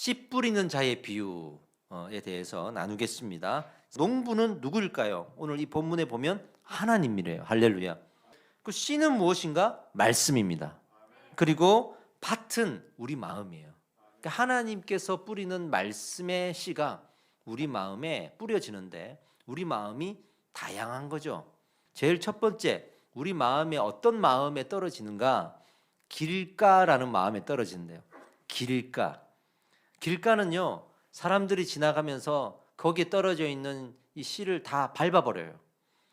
씨 뿌리는 자의 비유에 대해서 나누겠습니다. 농부는 누구일까요? 오늘 이 본문에 보면 하나님이래요. 할렐루야. 그 씨는 무엇인가? 말씀입니다. 그리고 밭은 우리 마음이에요. 그러니까 하나님께서 뿌리는 말씀의 씨가 우리 마음에 뿌려지는데 우리 마음이 다양한 거죠. 제일 첫 번째, 우리 마음에 어떤 마음에 떨어지는가? 길가라는 마음에 떨어진대요. 길가. 길가는요, 사람들이 지나가면서 거기에 떨어져 있는 이 씨를 다 밟아버려요.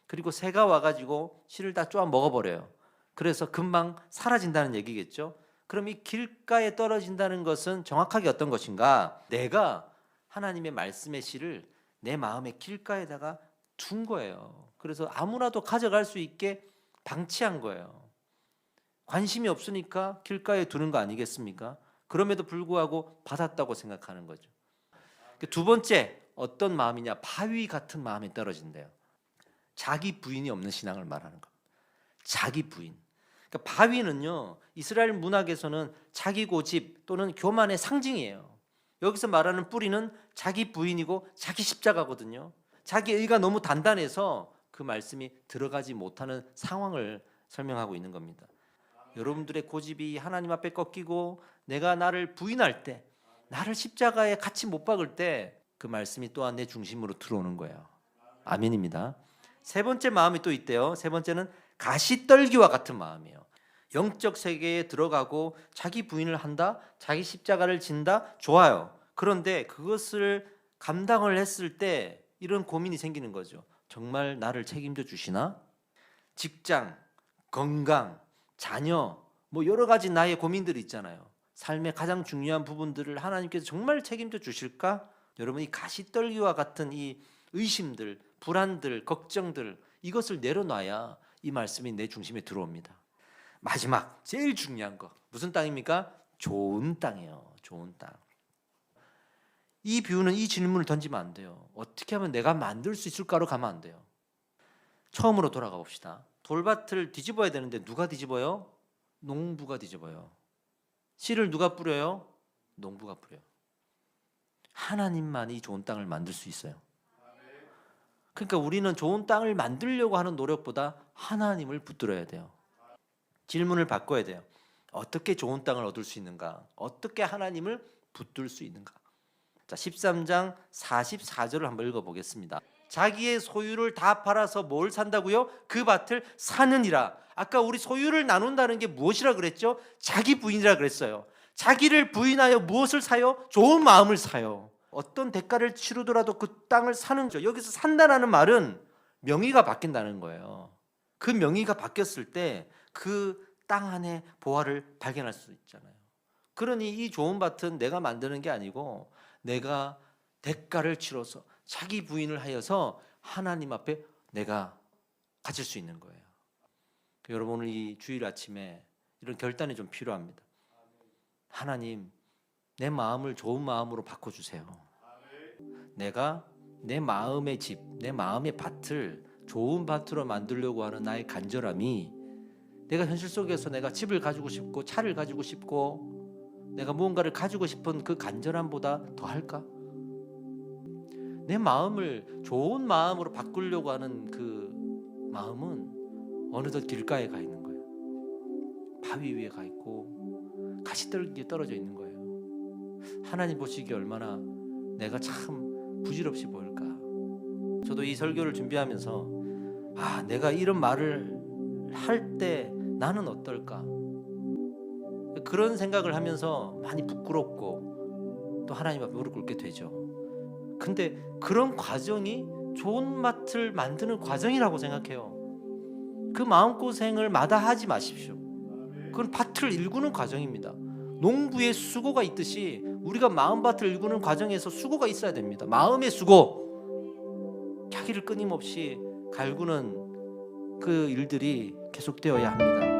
그리고 새가 와가지고 씨를 다 쪼아 먹어버려요. 그래서 금방 사라진다는 얘기겠죠. 그럼 이 길가에 떨어진다는 것은 정확하게 어떤 것인가? 내가 하나님의 말씀의 씨를 내 마음의 길가에다가 둔 거예요. 그래서 아무나도 가져갈 수 있게 방치한 거예요. 관심이 없으니까 길가에 두는 거 아니겠습니까? 그럼에도 불구하고 받았다고 생각하는 거죠. 그두 번째 어떤 마음이냐? 바위 같은 마음에 떨어진대요. 자기 부인이 없는 신앙을 말하는 겁니다. 자기 부인. 그러니까 바위는요 이스라엘 문학에서는 자기 고집 또는 교만의 상징이에요. 여기서 말하는 뿌리는 자기 부인이고 자기 십자가거든요. 자기 의가 너무 단단해서 그 말씀이 들어가지 못하는 상황을 설명하고 있는 겁니다. 여러분들의 고집이 하나님 앞에 꺾이고 내가 나를 부인할 때, 나를 십자가에 같이 못 박을 때 그 말씀이 또한 내 중심으로 들어오는 거예요. 아멘입니다. 세 번째 마음이 또 있대요. 세 번째는 가시떨기와 같은 마음이에요. 영적 세계에 들어가고 자기 부인을 한다, 자기 십자가를 진다, 좋아요. 그런데 그것을 감당을 했을 때 이런 고민이 생기는 거죠. 정말 나를 책임져 주시나? 직장, 건강, 자녀, 뭐 여러 가지 나의 고민들이 있잖아요. 삶의 가장 중요한 부분들을 하나님께서 정말 책임져 주실까? 여러분 이 가시떨기와 같은 이 의심들, 불안들, 걱정들 이것을 내려놔야 이 말씀이 내 중심에 들어옵니다. 마지막 제일 중요한 거 무슨 땅입니까? 좋은 땅이에요. 좋은 땅. 이 비유는 이 질문을 던지면 안 돼요. 어떻게 하면 내가 만들 수 있을까로 가면 안 돼요. 처음으로 돌아가 봅시다. 돌밭을 뒤집어야 되는데 누가 뒤집어요? 농부가 뒤집어요. 씨를 누가 뿌려요? 농부가 뿌려요. 하나님만이 좋은 땅을 만들 수 있어요. 그러니까 우리는 좋은 땅을 만들려고 하는 노력보다 하나님을 붙들어야 돼요. 질문을 바꿔야 돼요. 어떻게 좋은 땅을 얻을 수 있는가? 어떻게 하나님을 붙들 수 있는가? 자, 13장 44절을 한번 읽어 보겠습니다. 자기의 소유를 다 팔아서 뭘 산다고요? 그 밭을 사느니라. 아까 우리 소유를 나눈다는 게 무엇이라 그랬죠? 자기 부인이라 그랬어요. 자기를 부인하여 무엇을 사요? 좋은 마음을 사요. 어떤 대가를 치르더라도 그 땅을 사는 죠. 여기서 산다라는 말은 명의가 바뀐다는 거예요. 그 명의가 바뀌었을 때 그 땅 안에 보화를 발견할 수 있잖아요. 그러니 이 좋은 밭은 내가 만드는 게 아니고 내가 대가를 치러서 자기 부인을 하여서 하나님 앞에 내가 가질 수 있는 거예요. 여러분 오늘 이 주일 아침에 이런 결단이 좀 필요합니다. 하나님 내 마음을 좋은 마음으로 바꿔 주세요. 내가 내 마음의 집, 내 마음의 밭을 좋은 밭으로 만들려고 하는 나의 간절함이 내가 현실 속에서 내가 집을 가지고 싶고 차를 가지고 싶고 내가 무언가를 가지고 싶은 그 간절함보다 더 할까? 내 마음을 좋은 마음으로 바꾸려고 하는 그 마음은 어느덧 길가에 가 있는 거예요. 바위 위에 가 있고 가시떨기에 떨어져 있는 거예요. 하나님 보시기에 얼마나 내가 참 부질없이 보일까. 저도 이 설교를 준비하면서 아, 내가 이런 말을 할 때 나는 어떨까? 그런 생각을 하면서 많이 부끄럽고 또 하나님 앞에 무릎 꿇게 되죠. 근데 그런 과정이 좋은 맛을 만드는 과정이라고 생각해요. 그 마음고생을 마다 하지 마십시오. 그건 밭을 일구는 과정입니다. 농부의 수고가 있듯이 우리가 마음밭을 일구는 과정에서 수고가 있어야 됩니다. 마음의 수고. 자기를 끊임없이 갈구는 그 일들이 계속되어야 합니다.